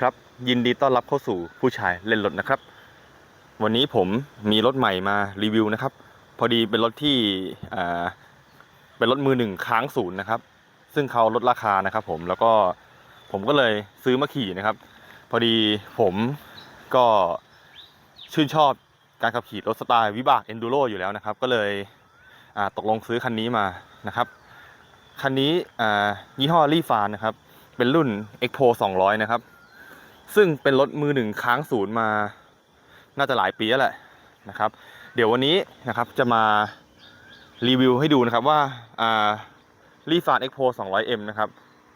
ครับ ยินดีต้อนรับเข้าสู่ผู้ชายเล่นรถนะครับ วันนี้ผมมีรถใหม่มารีวิวนะครับ พอดีเป็นรถที่เป็นรถมือหนึ่งค้างศูนย์นะครับ ซึ่งเขาลดราคานะครับ ผมแล้วก็ผมก็เลยซื้อมาขี่นะครับ พอดีผมก็ชื่นชอบการขับขี่รถสไตล์วิบากเอนดูโรอยู่แล้วนะครับ ก็เลยตกลงซื้อคันนี้มานะครับคันนี้ยี่ห้อรีฟานนะครับ เป็นรุ่น e x p o 200 นะครับ ซึ่งเป็นรถมือหนึ่งค้างศูนย์มา น่าจะหลายปีแล้วแหละนะครับ เดี๋ยววันนี้นะครับจะมารีวิวให้ดูนะครับว่าอ่ารีฟาน e x p o 200M นะครับ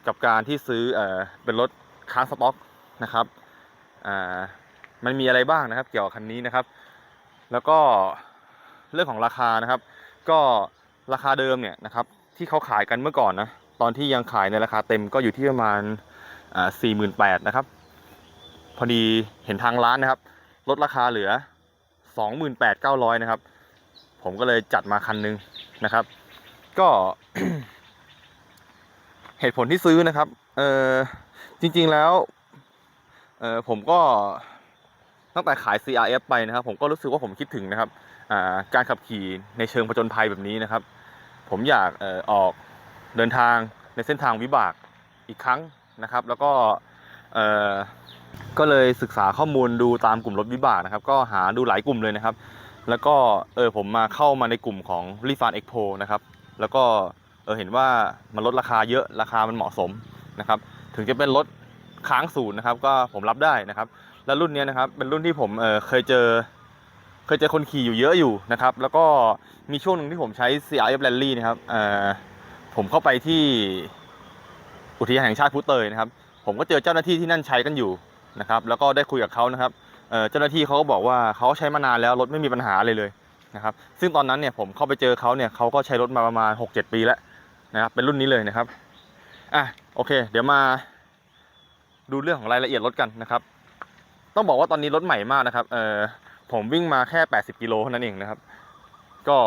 กับการที่ซื้อเอ่อเป็นรถค้างสต็อกนะครับอ่ามันมีอะไรบ้างนะครับ เกี่ยวกับคันนี้นะครับ แล้วก็เรื่องของราคานะครับ ก็ราคาเดิมเนี่ยนะครับ ที่เขาขายกันเมื่อก่อนนะ ตอนที่ยังขายในราคาเต็มก็อยู่ที่ประมาณสี่หมื่นแปดนะครับ พอดีเห็นทางร้านนะครับ ลดราคาเหลือสองหมื่นแปดเก้าร้อยนะครับ ผมก็เลยจัดมาคันหนึงนะครับ ก็ เหตุผลที่ซื้อนะครับ เออจริง ๆ แล้ว เออผมก็ตั้งแต่ขาย CRF ไปนะครับ ผมก็รู้สึกว่าผมคิดถึงนะครับการขับขี่ในเชิงผจญภัยแบบนี้นะครับ ผมอยากเออออกเดินทางในเส้นทางวิบากอีกครั้งนะครับ แล้วก็เออ ก็เลยศึกษาข้อมูลดูตามกลุ่มรถวิบากนะครับ ก็หาดูหลายกลุ่มเลยนะครับ แล้วก็เออผมมาเข้ามาในกลุ่มของรีฟานเอ็กโพนะครับ แล้วก็เออเห็นว่ามันลดราคาเยอะราคามันเหมาะสมนะครับ ถึงจะเป็นรถค้างศูนย์นะครับ ก็ผมรับได้นะครับ แล้วรุ่นเนี้ยนะครับเป็นรุ่นที่ผมเออเคยเจอ เคยเจอคนขี่อยู่เยอะอยู่นะครับ แล้วก็มีช่วงหนึ่งที่ผมใช้ CRF Rally นะครับเออผมเข้าไปที่อุทยานแห่งชาติพุเตยนะครับ ผมก็เจอเจ้าหน้าที่ที่นั่นใช้กันอยู่ นะครับแล้วก็ได้คุยกับเขานะครับเจ้าหน้าที่เขาก็บอกว่าเขาใช้มานานแล้วรถไม่มีปัญหาเลยเลยนะครับซึ่งตอนนั้นเนี่ยผมเข้าไปเจอเขาเนี่ยเขาก็ใช้รถมาประมาณ 6-7 ปีแล้วนะครับเป็นรุ่นนี้เลยนะครับอะโอเค เดี๋ยวมาดูเรื่องของรายละเอียดรถกันนะครับ ต้องบอกว่าตอนนี้รถใหม่มากนะครับเออผมวิ่งมาแค่ 80 กิโลเท่านั้นเองนะครับ ก็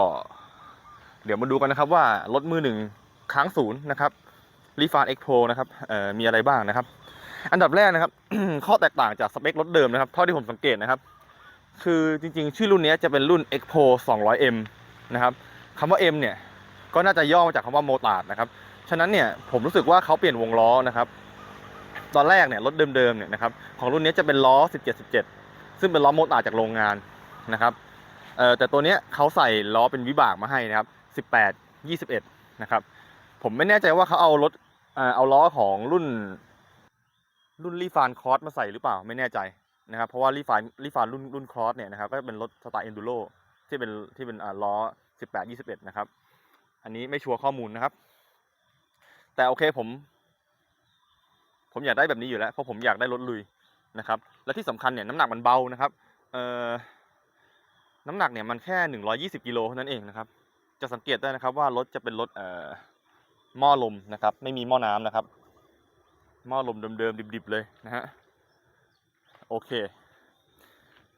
เดี๋ยวมาดูกันนะครับว่ารถมือหนึ่งค้างศูนย์นะครับรีฟานเอ็กโนะครับเอ่อมีอะไรบ้างนะครับ อันดับแรกนะครับ ข้อแตกต่างจากสเปครถเดิมนะครับ เท่าที่ผมสังเกตนะครับ คือจริงๆ ชื่อรุ่นนี้จะเป็นรุ่น e x p o 200M นะครับคำว่า M เนี่ย ก็น่าจะย่อมาจากคำว่าโมตาร์ดนะครับ ฉะนั้นเนี่ยผมรู้สึกว่าเขาเปลี่ยนวงล้อนะครับ ตอนแรกเนี่ยรถเดิมๆเนี่ยนะครับของรุ่นนี้จะเป็นล้อ 17-17 ซึ่งเป็นล้อโมตาร์จากโรงงานนะครับเอ่อแต่ตัวเนี้ยเขาใส่ล้อเป็นวิบากมาให้นะครับ 18 21 นะครับ ผมไม่แน่ใจว่าเขาเอารถเอ่อเอาล้อของรุ่น รุ่นรีฟานคอร์สมาใส่หรือเปล่าไม่แน่ใจนะครับเพราะว่ารีฟานรีฟานรุ่นรุ่นคอร์สเนี่ยนะครับก็เป็นรถสไตล์เอนดูโรที่เป็นที่เป็นอ่าล้อ 18 21 นะครับ อันนี้ไม่ชัวร์ข้อมูลนะครับ แต่โอเคผม ผมอยากได้แบบนี้อยู่แล้ว เพราะผมอยากได้รถลุยนะครับ และที่สำคัญเนี่ยน้ำหนักมันเบานะครับเอ่อน้ำหนักเนี่ยมันแค่ 120กิโลเท่านั้นเองนะครับ จะสังเกตได้นะครับว่ารถจะเป็นรถเอ่อหม้อลมนะครับ ไม่มีหม้อน้ำนะครับ หม้อลมเดิมๆดิบๆเลยนะฮะโอเค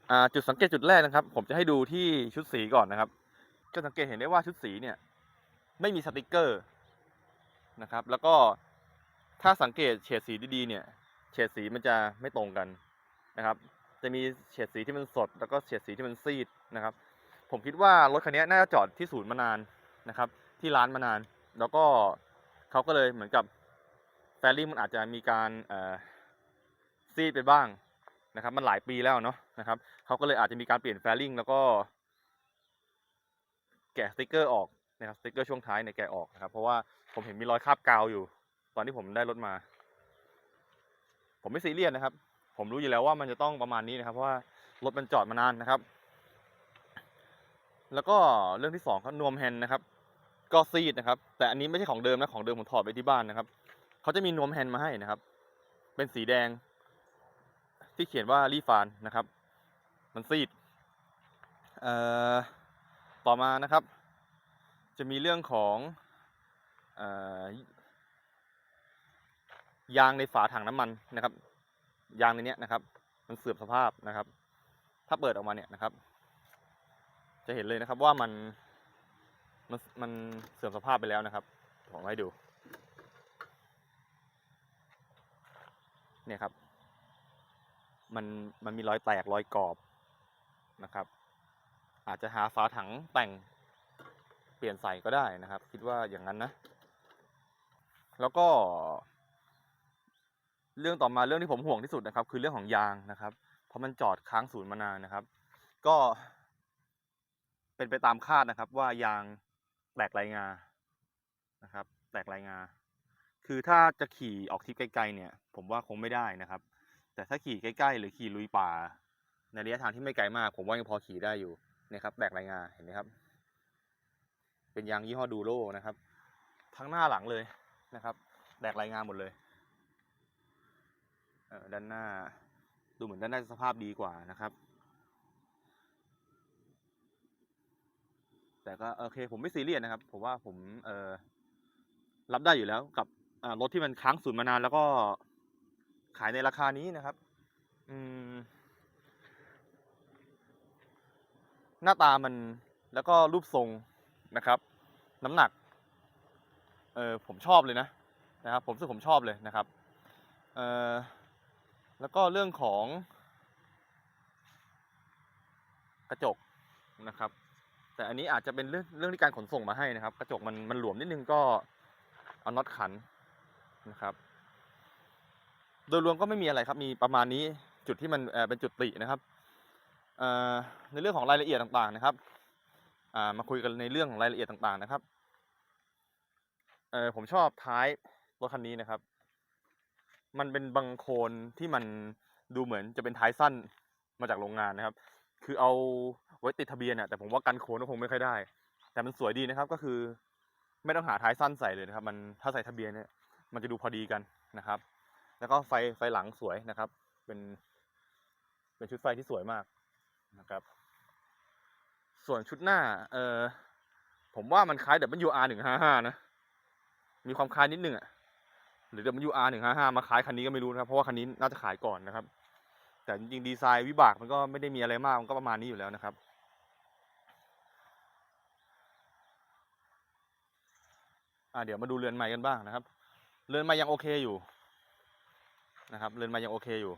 อ่าจุดสังเกตจุดแรกนะครับ ผมจะให้ดูที่ชุดสีก่อนนะครับ จะสังเกตเห็นได้ว่าชุดสีเนี่ย ไม่มีสติกเกอร์นะครับ แล้วก็ถ้าสังเกตเฉดสีดีๆเนี่ย เฉดสีมันจะไม่ตรงกันนะครับ จะมีเฉดสีที่มันสด แล้วก็เฉดสีที่มันซีดนะครับ ผมคิดว่ารถคันนี้น่าจะจอดที่ศูนย์มานานนะครับ ที่ร้านมานาน แล้วก็เขาก็เลยเหมือนกับ แฟริ่งมันอาจจะมีการซีดไปบ้างนะครับ มันหลายปีแล้วเนาะนะครับเขาก็เลยอาจจะมีการเปลี่ยนแฟริ่งแล้วก็ แกะสติกเกอร์ออกนะครับสติกเกอร์ช่วงท้ายเนี่ยแกะออกนะครับ เพราะว่าผมเห็นมีรอยคราบกาวอยู่ ตอนที่ผมได้รถมา ผมไม่ซีเรียสนะครับ ผมรู้อยู่แล้วว่ามันจะต้องประมาณนี้นะครับเพราะว่ารถมันจอดมานานนะครับ แล้วก็เรื่องที่สองครับนวมแฮนด์นะครับ ก็ซีดนะครับ แต่อันนี้ไม่ใช่ของเดิมนะของเดิมผมถอดไปที่บ้านนะครับ เขาจะมีนวมแฮนด์มาให้นะครับ เป็นสีแดง ที่เขียนว่ารีฟานนะครับ มันซีดเอ่อต่อมานะครับ จะมีเรื่องของเอ่อยางในฝาถังน้ำมันนะครับ ยางในนี้นะครับ มันเสื่อมสภาพนะครับ ถ้าเปิดออกมาเนี่ยนะครับ จะเห็นเลยนะครับว่ามันมันมันเสื่อมสภาพไปแล้วนะครับผมให้ดู เนี่ยครับ มันมันมีรอยแตกรอยกรอบนะครับ อาจจะหาฝาถังแต่งเปลี่ยนใส่ก็ได้นะครับ คิดว่าอย่างนั้นนะ แล้วก็ เรื่องต่อมาเรื่องที่ผมห่วงที่สุดนะครับ คือเรื่องของยางนะครับ เพราะมันจอดค้างศูนย์มานานนะครับ ก็ เป็นไปตามคาดนะครับ ว่ายางแตกลายงานะครับ แตกลายงา คือถ้าจะขี่ออกทริปไกลๆเนี่ย ผมว่าคงไม่ได้นะครับ แต่ถ้าขี่ใกล้ๆ หรือขี่ลุยป่า ในระยะทางที่ไม่ไกลมาก ผมว่ายังพอขี่ได้อยู่นะครับแตกลายงาเห็นไหมครับ เป็นยางยี่ห้อดูโรนะครับ ทั้งหน้าหลังเลยนะครับแตกลายงาหมดเลยเออด้านหน้า ดูเหมือนด้านหน้าสภาพดีกว่านะครับ แต่ก็โอเคผมไม่ซีเรียสนะครับ ผมว่าผมเออรับได้อยู่แล้วกับ รถที่มันค้างศูนย์มานานแล้วก็ขายในราคานี้นะครับ อืม หน้าตามันแล้วก็รูปทรงนะครับ น้ำหนัก เออผมชอบเลยนะนะครับ ผมสึกผมชอบเลยนะครับเออแล้วก็เรื่องของ กระจกนะครับ แต่อันนี้อาจจะเป็นเรื่องเรื่องที่การขนส่งมาให้นะครับ กระจกมันมันหลวมนิดนึงก็เอาน็อตขัน นะครับ โดยรวมก็ไม่มีอะไรครับ มีประมาณนี้จุดที่มันเป็นจุดตินะครับในเรื่องของรายละเอียดต่างๆนะครับมาคุยกันในเรื่องของรายละเอียดต่างๆนะครับผมชอบท้ายรถคันนี้นะครับ มันเป็นบังโคลนที่มันดูเหมือนจะเป็นท้ายสั้นมาจากโรงงานนะครับ คือเอาไว้ติดทะเบียนอะแต่ผมว่ากันโคลนก็คงไม่ค่อยได้ แต่มันสวยดีนะครับก็คือ ไม่ต้องหาท้ายสั้นใส่เลยนะครับ มันถ้าใส่ทะเบียนเนี่ย มันจะดูพอดีกันนะครับ แล้วก็ไฟไฟหลังสวยนะครับ เป็นเป็นชุดไฟที่สวยมากนะครับ ส่วนชุดหน้า เออผมว่ามันคล้าย WR หนึ่งห้าห้านะ มีความคล้ายนิดนึงอะหรือ WR หนึ่งห้าห้ามาคล้ายคันนี้ก็ไม่รู้นะครับ เพราะว่าคันนี้น่าจะขายก่อนนะครับ แต่จริงๆดีไซน์วิบากมันก็ไม่ได้มีอะไรมาก มันก็ประมาณนี้อยู่แล้วนะครับอ่าเดี๋ยวมาดูเรือนไม้กันบ้างนะครับ เรือนม้ยังโอเคอยู่นะครับเรือนม้ยังโอเคอยู่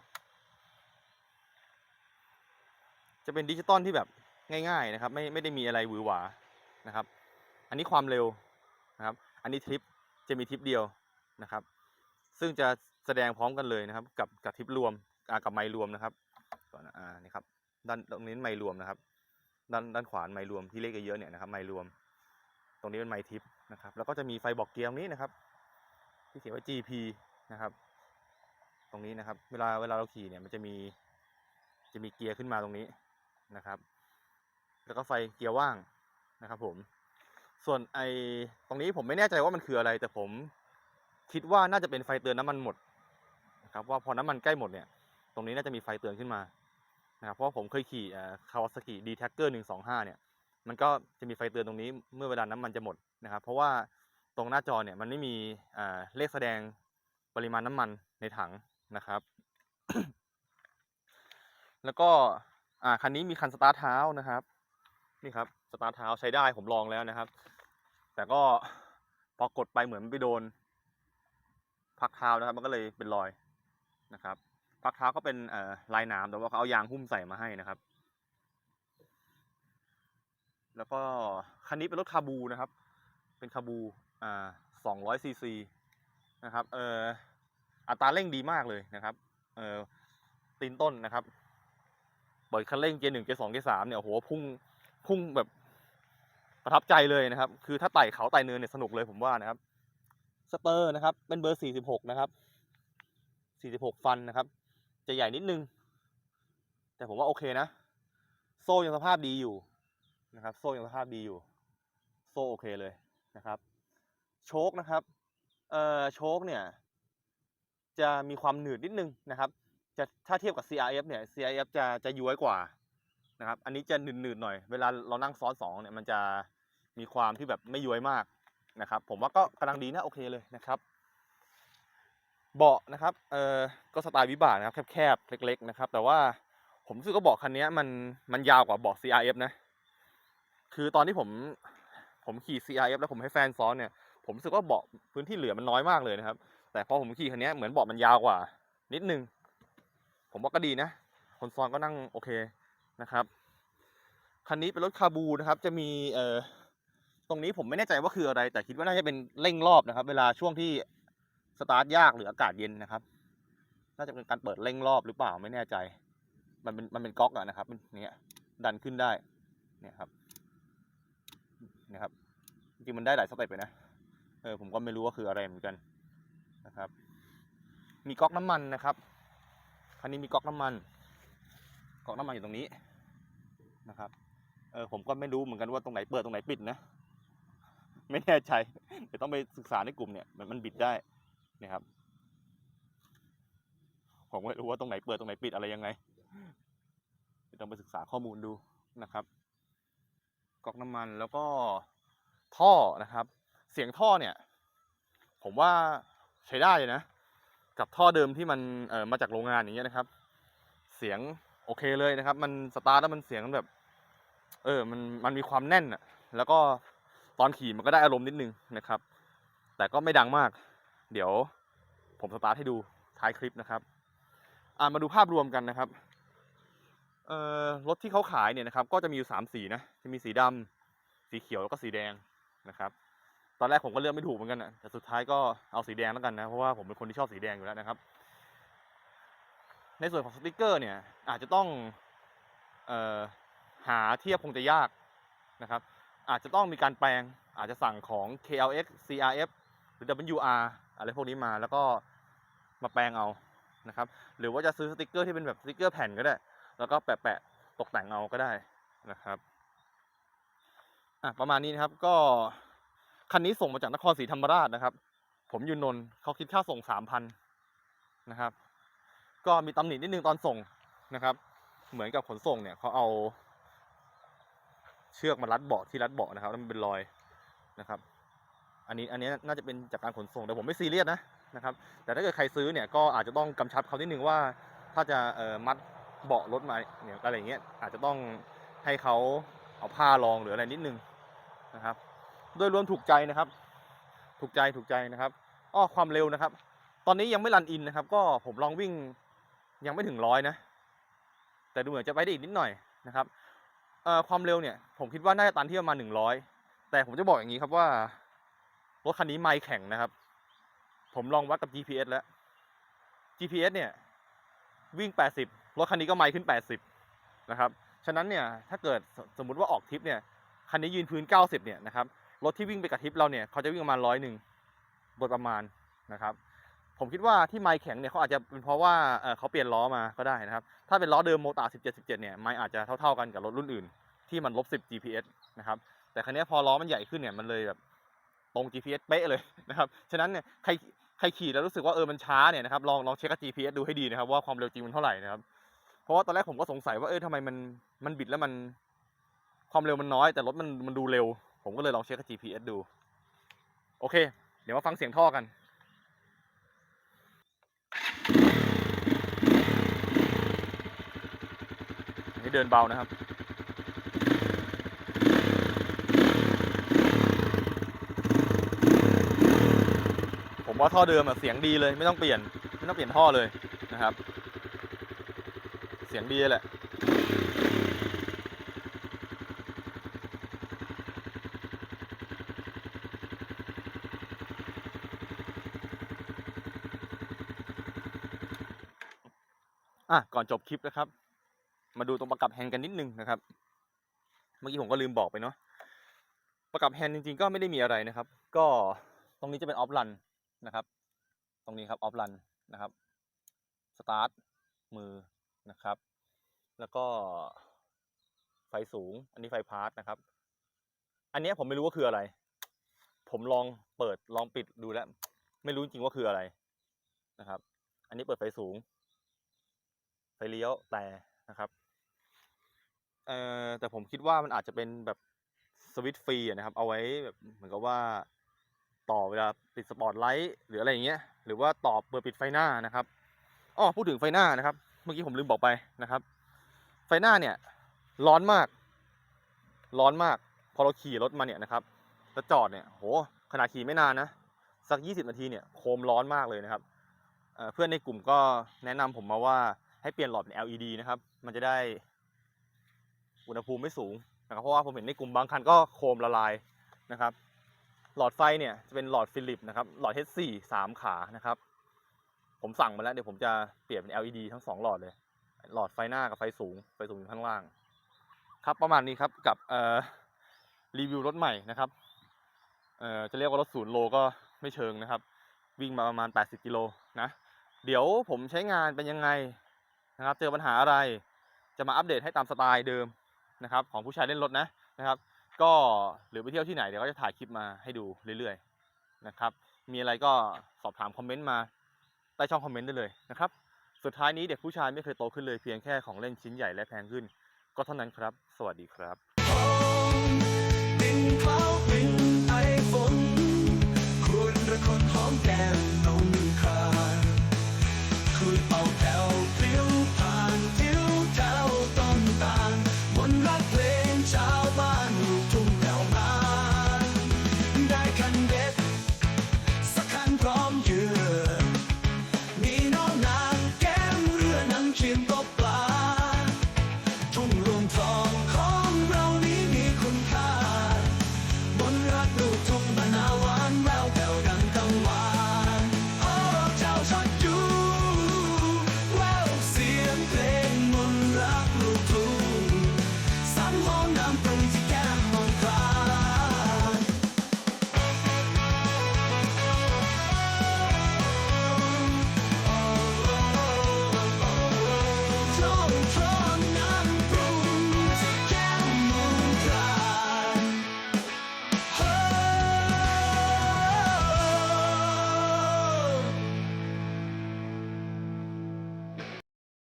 จะเป็นดิจิตอลที่แบบง่าย ๆ นะครับ ไม่ไม่ได้มีอะไรหวือหวานะครับ อันนี้ความเร็วนะครับ อันนี้ทริปจะมีทริปเดียวนะครับ ซึ่งจะแสดงพร้อมกันเลยนะครับ กับกับทริปรวมกับไมล์รวมนะครับก่อนนะอ่านี่ครับด้านตรงนี้ไมล์รวมนะครับด้านด้านขวาไมล์รวมที่เลขเยอะเนี่ยนะครับไมล์รวม ตรงนี้เป็นไมล์ทิปนะครับแล้วก็จะมีไฟบอกเกียร์นี้นะครับ ที่เขียนว่า GP นะครับ ตรงนี้นะครับ เวลาเวลาเราขี่เนี่ยมันจะมีจะมีเกียร์ขึ้นมาตรงนี้นะครับ แล้วก็ไฟเกียร์ว่างนะครับ ผม ส่วนไอตรงนี้ผมไม่แน่ใจว่ามันคืออะไร แต่ผมคิดว่าน่าจะเป็นไฟเตือนน้ำมันหมดนะครับ ว่าพอน้ำมันใกล้หมดเนี่ย ตรงนี้น่าจะมีไฟเตือนขึ้นมานะครับเพราะผมเคยขี่คาวาซากิดีแท็กเกอร์หนึ่งสองห้าเนี่ย มันก็จะมีไฟเตือนตรงนี้เมื่อเวลาน้ำมันจะหมดนะครับ เพราะว่า ตรงหน้าจอเนี่ยมันไม่มีเลขแสดงปริมาณน้ำมันในถังนะครับ แล้วก็คันนี้มีคันสตาร์ทเท้านะครับ นี่ครับสตาร์ทเท้าใช้ได้ผมลองแล้วนะครับ แต่ก็พอกดไปเหมือนมันไปโดน พักเท้านะครับ มันก็เลยเป็นรอยนะครับ พักเท้าก็เป็นลายหนามแต่ว่าเขาเอายางหุ้มใส่มาให้นะครับแล้วก็คันนี้เป็นรถคาบูนะครับ เป็นคาบู อ่า200ซีซีนะครับเอ่ออัตราเร่งดีมากเลยนะครับเอ่อตีนต้นนะครับเปิดคันเร่งเกียร์หนึ่งเกียร์สองเกียร์สามเนี่ยโอ้โหพุ่งพุ่งแบบประทับใจเลยนะครับ คือถ้าไต่เขาไต่เนินเนี่ยสนุกเลยผมว่านะครับ สเตอร์นะครับ เป็นเบอร์สี่สิบหกนะครับสี่สิบหกฟันนะครับ จะใหญ่นิดนึง แต่ผมว่าโอเคนะ โซ่ยังสภาพดีอยู่นะครับ โซ่ยังสภาพดีอยู่ โซ่โอเคเลยนะครับ โชคนะครับเอ่อโชคเนี่ย จะมีความหนืดนิดนึงนะครับ จะถ้าเทียบกับ CRF เนี่ย CRF จะจะย้วยกว่านะครับ อันนี้จะหนืดๆหน่อย เวลาเรานั่งซ้อนสองเนี่ยมันจะมีความที่แบบไม่ย้วยมากนะครับ ผมว่าก็กำลังดีนะโอเคเลยนะครับเบาะนะครับ เอ่อ ก็สไตล์วิบากนะครับแคบๆ เล็ก ๆ นะครับ แต่ว่าผมรู้สึกว่าเบาะคันนี้มันมันยาวกว่าเบาะ CRF นะ คือตอนที่ผมผมขี่ CRF แล้วผมให้แฟนซ้อนเนี่ย ผมรู้สึกว่าเบาะพื้นที่เหลือมันน้อยมากเลยนะครับ แต่พอผมขี่คันนี้เหมือนเบาะมันยาวกว่า นิดนึง ผมว่าก็ดีนะ คนซ้อนก็นั่งโอเคนะครับ คันนี้เป็นรถคาบูนะครับ จะมีเอ่อตรงนี้ผมไม่แน่ใจว่าคืออะไร แต่คิดว่าน่าจะเป็นเร่งรอบนะครับ เวลาช่วงที่สตาร์ทยากหรืออากาศเย็นนะครับ น่าจะเป็นการเปิดเร่งรอบหรือเปล่าไม่แน่ใจ มันเป็นมันเป็นก๊อกอะนะครับเนี่ยดันขึ้นได้ เนี่ยครับเนี่ยครับ จริงมันได้หลายสเต็ปเลยนะ เออผมก็ไม่รู้ว่าคืออะไรเหมือนกันนะครับ มีก๊อกน้ำมันนะครับคันนี้มีก๊อกน้ำมันก๊อกน้ำมันอยู่ตรงนี้นะครับเออผมก็ไม่รู้เหมือนกันว่าตรงไหนเปิดตรงไหนปิดนะ ไม่แน่ใจเดี๋ยวต้องไปศึกษาในกลุ่มเนี่ยมันมันบิดได้นะครับ ผมไม่รู้ว่าตรงไหนเปิดตรงไหนปิดอะไรยังไงเดี๋ยวต้องไปศึกษาข้อมูลดูนะครับก๊อกน้ำมันแล้วก็ท่อนะครับ สียงท่อเนี่ย ผมว่าใช้ได้เลยนะ กับท่อเดิมที่มันเอ่อมาจากโรงงานอย่างเงี้ยนะครับ เสียงโอเคเลยนะครับ มันสตาร์ทแล้วมันเสียงแบบ เออ มันมันมีความแน่นอะแล้วก็ตอนขี่มันก็ได้อารมณ์นิดนึงนะครับ แต่ก็ไม่ดังมาก เดี๋ยวผมสตาร์ทให้ดูท้ายคลิปนะครับ อ่ามาดูภาพรวมกันนะครับเอ่อรถที่เขาขายเนี่ยนะครับ ก็จะมีอยู่สามสีนะ จะมีสีดำสีเขียวแล้วก็สีแดงนะครับ ตอนแรกผมก็เลือกไม่ถูกเหมือนกันนะแต่สุดท้ายก็เอาสีแดงแล้วกันนะ เพราะว่าผมเป็นคนที่ชอบสีแดงอยู่แล้วนะครับ ในส่วนของสติกเกอร์เนี่ย อาจจะต้องเอ่อหาเทียบคงจะยากนะครับ อาจจะต้องมีการแปลง อาจจะสั่งของ KLX CRF หรือ WR อะไรพวกนี้มาแล้วก็มาแปลงเอานะครับ หรือว่าจะซื้อสติกเกอร์ที่เป็นแบบสติกเกอร์แผ่นก็ได้ แล้วก็แปะๆตกแต่งเอาก็ได้นะครับ อะประมาณนี้นะครับก็ คันนี้ส่งมาจากนครศรีธรรมราชนะครับ ผมอยู่นนท์เขาคิดค่าส่งสามพันนะครับ ก็มีตำหนินิดนึงตอนส่งนะครับ เหมือนกับขนส่งเนี่ยเขาเอา เชือกมารัดเบาะที่รัดเบาะนะครับแล้วมันเป็นรอยนะครับ อันนี้อันนี้น่าจะเป็นจากการขนส่งแต่ผมไม่ซีเรียสนะนะครับ แต่ถ้าเกิดใครซื้อเนี่ยก็อาจจะต้องกำชับเขานิดนึงว่า ถ้าจะเอ่อมัดเบาะรถมาเนี่ยอะไรอย่างเงี้ยอาจจะต้องให้เขาเอาผ้ารองหรืออะไรนิดนึงนะครับ โดยรวมถูกใจนะครับ ถูกใจถูกใจนะครับอ้อความเร็วนะครับ ตอนนี้ยังไม่รันอินนะครับ ก็ผมลองวิ่งยังไม่ถึงร้อยนะ แต่ดูเหมือนจะไปได้อีกนิดหน่อยนะครับเอ่อความเร็วเนี่ย ผมคิดว่าน่าจะตันที่ประมาณหนึ่งร้อยแต่ผมจะบอกอย่างนี้ครับว่ารถคันนี้ไม่แข็งนะครับ ผมลองวัดกับ GPS แล้ว GPS เนี่ย วิ่ง 80 รถคันนี้ก็ไมล์ขึ้น 80 นะครับ ฉะนั้นเนี่ย ถ้าเกิดสสมมุติว่าออกทริปเนี่ย คันนี้ยืนพื้น 90 เนี่ยนะครับ รถที่วิ่งไปกับทิปเราเนี่ยเขาจะวิ่งประมาณร้อยหนึ่งโดยประมาณนะครับ ผมคิดว่าที่ไมล์แข็งเนี่ยเขาอาจจะเป็นเพราะว่าเขาเปลี่ยนล้อมาก็ได้นะครับ ถ้าเป็นล้อเดิมโมตา17 17เนี่ยไมล์อาจจะเท่าๆกันกับรถรุ่นอื่น ที่มันลบ10 GPS นะครับแต่คันนี้พอล้อมันใหญ่ขึ้นเนี่ยมันเลยแบบตรง GPS เป๊ะเลยนะครับฉะนั้นเนี่ยใครใครขี่แล้วรู้สึกว่าเออมันช้าเนี่ยนะครับลองลองเช็คกับ GPS ดูให้ดีนะครับว่าความเร็วจริงมันเท่าไหร่นะครับเพราะว่าตอนแรกผมก็สงสัยว่าเออทำไมมันมันบิดแล้วมันความเร็วมันน้อยแต่รถมันมันดูเร็ว ผมก็เลยลองเช็คกับ GPS ดู โอเค เดี๋ยวมาฟังเสียงท่อกันนี่เดินเบานะครับผมว่าท่อเดิมอะเสียงดีเลยไม่ต้องเปลี่ยน ไม่ต้องเปลี่ยนท่อเลยนะครับ เสียงดีแหละ อะก่อนจบคลิปนะครับ มาดูตรงประกับแฮนด์กันนิดนึงนะครับ เมื่อกี้ผมก็ลืมบอกไปเนาะประกับแฮนด์จริงๆ ก็ไม่ได้มีอะไรนะครับ ก็ตรงนี้จะเป็นออฟรันนะครับ ตรงนี้ครับออฟรันนะครับสตาร์ทมือนะครับ แล้วก็ไฟสูง อันนี้ไฟพาร์ทนะครับ อันนี้ผมไม่รู้ว่าคืออะไร ผมลองเปิดลองปิดดูแล้ว ไม่รู้จริงๆว่าคืออะไรนะครับ อันนี้เปิดไฟสูง ไฟเลี้ยวแต่นะครับเอ่อแต่ผมคิดว่ามันอาจจะเป็นแบบสวิตช์ฟรีนะครับ เอาไว้แบบเหมือนกับว่าต่อเวลาติดสปอตไลท์หรืออะไรอย่างเงี้ย หรือว่าต่อเปิดปิดไฟหน้านะครับอ้อพูดถึงไฟหน้านะครับ เมื่อกี้ผมลืมบอกไปนะครับ ไฟหน้าเนี่ย ร้อนมาก ร้อนมาก พอเราขี่รถมาเนี่ยนะครับแล้วจอดเนี่ยโหขนาดขี่ไม่นานนะสัก 20 นาทีเนี่ยโคมร้อนมากเลยนะครับเเพื่อนในกลุ่มก็แนะนำผมมาว่า ให้เปลี่ยนหลอดเป็น LED นะครับ มันจะได้อุณหภูมิไม่สูงนะครับเพราะว่าผมเห็นในกลุ่มบางคันก็โคมละลายนะครับ หลอดไฟเนี่ยจะเป็นหลอดฟิลิปนะครับ หลอด H4 สามขานะครับ ผมสั่งมาแล้วเดี๋ยวผมจะเปลี่ยนเป็น LED ทั้งสองหลอดเลย หลอดไฟหน้ากับไฟสูง ไฟสูงอยู่ข้างล่าง ครับประมาณนี้ครับกับเอ่อรีวิวรถใหม่นะครับเอ่อจะเรียกว่ารถศูนย์โลก็ไม่เชิงนะครับ วิ่งมาประมาณ 80 กิโลนะ เดี๋ยวผมใช้งานเป็นยังไง นะครับ เจอปัญหาอะไรจะมาอัปเดตให้ตามสไตล์เดิมนะครับ ของผู้ชายเล่นรถนะนะครับ ก็หรือไปเที่ยวที่ไหนเดี๋ยวก็จะถ่ายคลิปมาให้ดูเรื่อยๆนะครับ มีอะไรก็สอบถามคอมเมนต์มาใต้ช่องคอมเมนต์ได้เลยนะครับ สุดท้ายนี้เด็กผู้ชายไม่เคยโตขึ้นเลยเพียงแค่ของเล่นชิ้นใหญ่และแพงขึ้น ก็เท่านั้นครับ สวัสดีครับดินเผาเป็นไอฝนคุณระคนหอมแก้ม